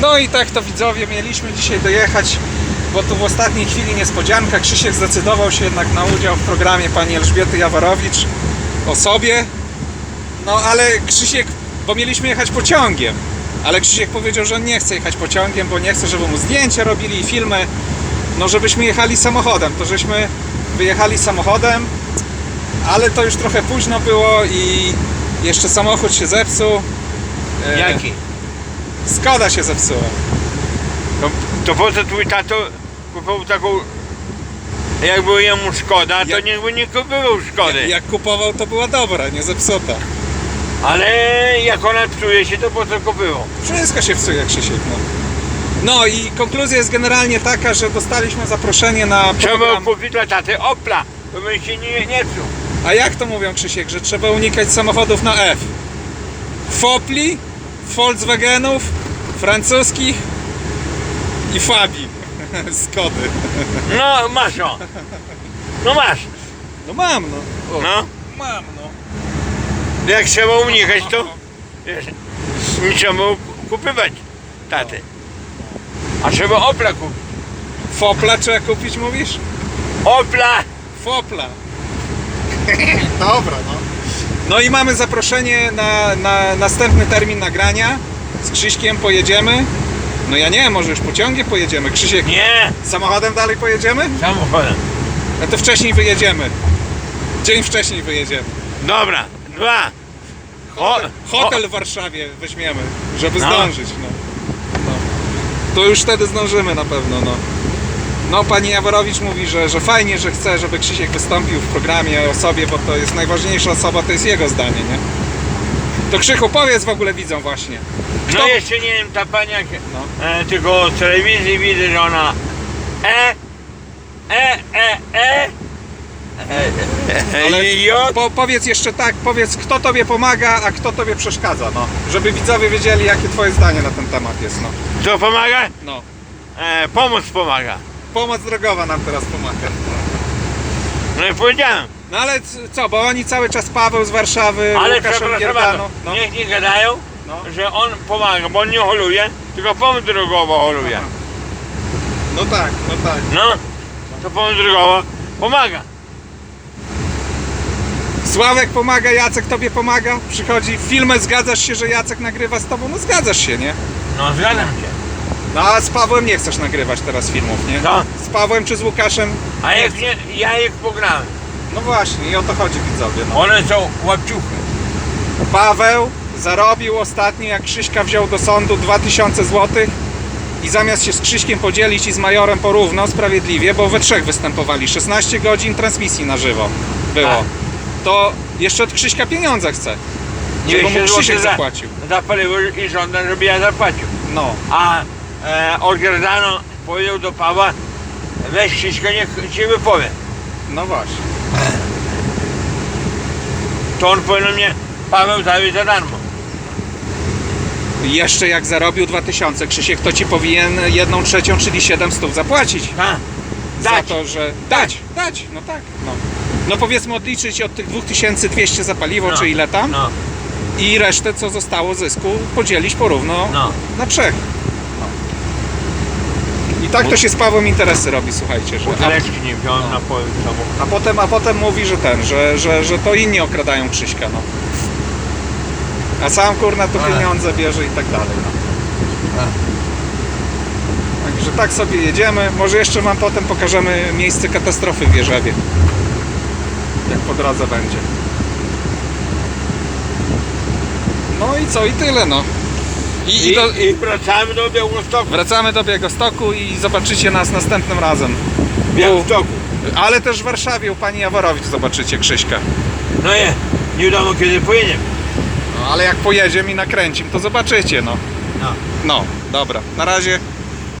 No i tak to widzowie, mieliśmy dzisiaj dojechać, bo tu w ostatniej chwili niespodzianka. Krzysiek zdecydował się jednak na udział w programie pani Elżbiety Jaworowicz o sobie. No ale Krzysiek, bo mieliśmy jechać pociągiem, ale Krzysiek powiedział, że on nie chce jechać pociągiem, bo nie chce, żeby mu zdjęcia robili i filmy. No żebyśmy jechali samochodem, to żeśmy wyjechali samochodem, ale to już trochę późno było i jeszcze samochód się zepsuł. E, Jaki? Skoda się zepsuła. To, to po co twój tato kupował taką... Jak było jemu szkoda, to niech by nie kupował szkody. Jak kupował, to była dobra, nie zepsuta. Ale jak ona psuje się, to po co kupował? Wszystko się psuje, Krzysiek. No. no i konkluzja jest generalnie taka, że dostaliśmy zaproszenie na Trzeba program. kupić dla taty Opla, bo bym się nie, nie psuł. A jak to mówią, Krzysiek, że trzeba unikać samochodów na F? Fopli, Volkswagenów, francuskich i Fabi. Skody. No, masz o. No masz. No mam, no. O, No. Mam, no. Jak trzeba unikać, to wiesz, nie trzeba kupywać taty. A trzeba Opla kupić. Fopla trzeba kupić, mówisz? Opla! Fopla. Dobra, no. No i mamy zaproszenie na, na następny termin nagrania. Z Krzyśkiem pojedziemy. No ja nie, może już pociągiem pojedziemy. Krzysiek, Nie! samochodem dalej pojedziemy? Samochodem. No to wcześniej wyjedziemy. Dzień wcześniej wyjedziemy. Dobra, dwa. O, Hotel w Warszawie weźmiemy, żeby No. zdążyć. No. No. To już wtedy zdążymy na pewno. No, no pani Jaworowicz mówi, że, że fajnie, że chce, żeby Krzysiek wystąpił w programie o sobie, bo to jest najważniejsza osoba, to jest jego zdanie, nie? To Krzychu, powiedz w ogóle widzą właśnie. No jeszcze nie wiem, ta pani jak, No. e, tylko z telewizji widzę, że ona e, e, e, e, e, Ale e, J, po, powiedz jeszcze tak, powiedz kto tobie pomaga, a kto tobie przeszkadza, no. Żeby widzowie wiedzieli, jakie twoje zdanie na ten temat jest, no. co pomaga? no. E, pomoc pomaga. Pomoc drogowa nam teraz pomaga. No i powiedziałem, No ale co, bo oni cały czas Paweł z Warszawy, ale Łukasz przepraszam Olgierdano. bardzo, No. niech nie gadają, No. że on pomaga, bo on nie holuje, tylko pomoc drogowa holuje. Aha. no tak, no tak. No, to pomoc drogowa pomaga. Sławek pomaga, Jacek tobie pomaga. Przychodzi w filmie, zgadzasz się, że Jacek nagrywa z tobą? No zgadzasz się, nie? No zgadzam się. No a z Pawłem nie chcesz nagrywać teraz filmów, nie? Z Pawłem czy z Łukaszem? A jak nie, ja ich pograłem. No właśnie, i o to chodzi widzowie. No. One są łapciuchy. Paweł zarobił ostatnio, jak Krzyśka wziął do sądu 2000 zł i zamiast się z Krzyśkiem podzielić i z Majorem porówno, sprawiedliwie, bo we trzech występowali, 16 godzin transmisji na żywo było, Tak. to jeszcze od Krzyśka pieniądze chce, żeby 200 mu Krzysiek za- zapłacił. Zapaliło i żądam, żeby ja zapłacił. No, A e, Olgierdano powiedział do Pawła, weź wszystko, niech ci wypowie. no właśnie. To on powinien mnie, Paweł daje za darmo. Jeszcze jak zarobił 2000, Krzysiek, to ci powinien jedną trzecią, czyli 700 zapłacić. Ha? Za Dać. to, że... Dać, dać, no tak. No, no powiedzmy odliczyć od tych 2200 za paliwo, No, czy ile tam, No, i resztę, co zostało zysku, podzielić porówno no. na trzech. I tak to się z Pawłem interesy robi, słuchajcie, że... A, Buteleczki nie wziąłem na samochód. a, potem, a potem mówi, że ten, że, że, że to inni okradają Krzyśka, no. A sam kurna tu Ale. pieniądze bierze i tak dalej, no. A. Także tak sobie jedziemy. Może jeszcze wam potem pokażemy miejsce katastrofy w Wierzewie. Jak po drodze będzie. No i co? I tyle no. I, i I, do, I wracamy do Białegostoku. wracamy do Białegostoku i zobaczycie nas następnym razem. W Białegostoku. Ale też w Warszawie u pani Jaworowicz zobaczycie Krzyśka. No nie, nie wiadomo kiedy pojedziemy. No, ale jak pojedziemy i nakręcim, to zobaczycie no. No. No, dobra. Na razie.